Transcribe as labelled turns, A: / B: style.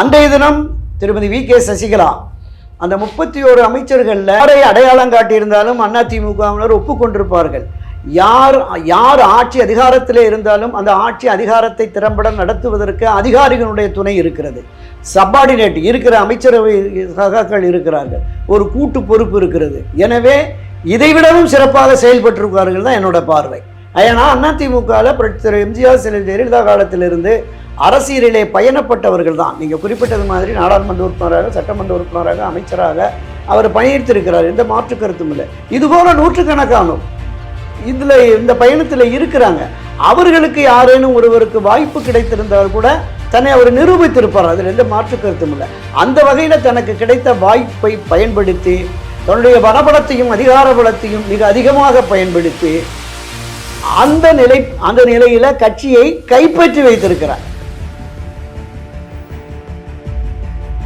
A: அன்றைய தினம் திருமதி வி கே சசிகலா அந்த முப்பத்தி ஓரு அமைச்சர்களில் யாரை அடையாளம் காட்டியிருந்தாலும் அதிமுகவினர் ஒப்புக்கொண்டிருப்பார்கள். யார் யார் ஆட்சி அதிகாரத்தில் இருந்தாலும் அந்த ஆட்சி அதிகாரத்தை திறம்பட நடத்துவதற்கு அதிகாரிகளுடைய துணை இருக்கிறது. சப்பார்டினேட் இருக்கிற அமைச்சரவை சகாக்கள் இருக்கிறார்கள். ஒரு கூட்டு பொறுப்பு இருக்கிறது. எனவே இதைவிடவும் சிறப்பாக செயல்பட்டிருப்பார்கள் தான் என்னோட பார்வை. ஏன்னா அதிமுகவில் திரு எம்ஜிஆர் சில ஜெயலலிதா காலத்திலிருந்து அரசியலிலே பயணப்பட்டவர்கள் தான் நீங்கள் குறிப்பிட்டது மாதிரி நாடாளுமன்ற உறுப்பினராக சட்டமன்ற உறுப்பினராக அமைச்சராக அவர் பணியெடுத்திருக்கிறார். எந்த மாற்று கருத்தும் இல்லை. இதுபோல நூற்றுக்கணக்கானோர் இதில் இந்த பயணத்தில் இருக்கிறாங்க. அவர்களுக்கு யாரேனும் ஒருவருக்கு வாய்ப்பு கிடைத்திருந்தால் கூட தன்னை அவர் நிரூபித்திருப்பார். அதில் எந்த மாற்று கருத்தும் இல்லை. அந்த வகையில் தனக்கு கிடைத்த வாய்ப்பை பயன்படுத்தி தன்னுடைய வனபலத்தையும் அதிகார பலத்தையும் மிக அதிகமாக பயன்படுத்தி அந்த நிலை அந்த நிலையில கட்சியை கைப்பற்றி வைத்திருக்கிறார்.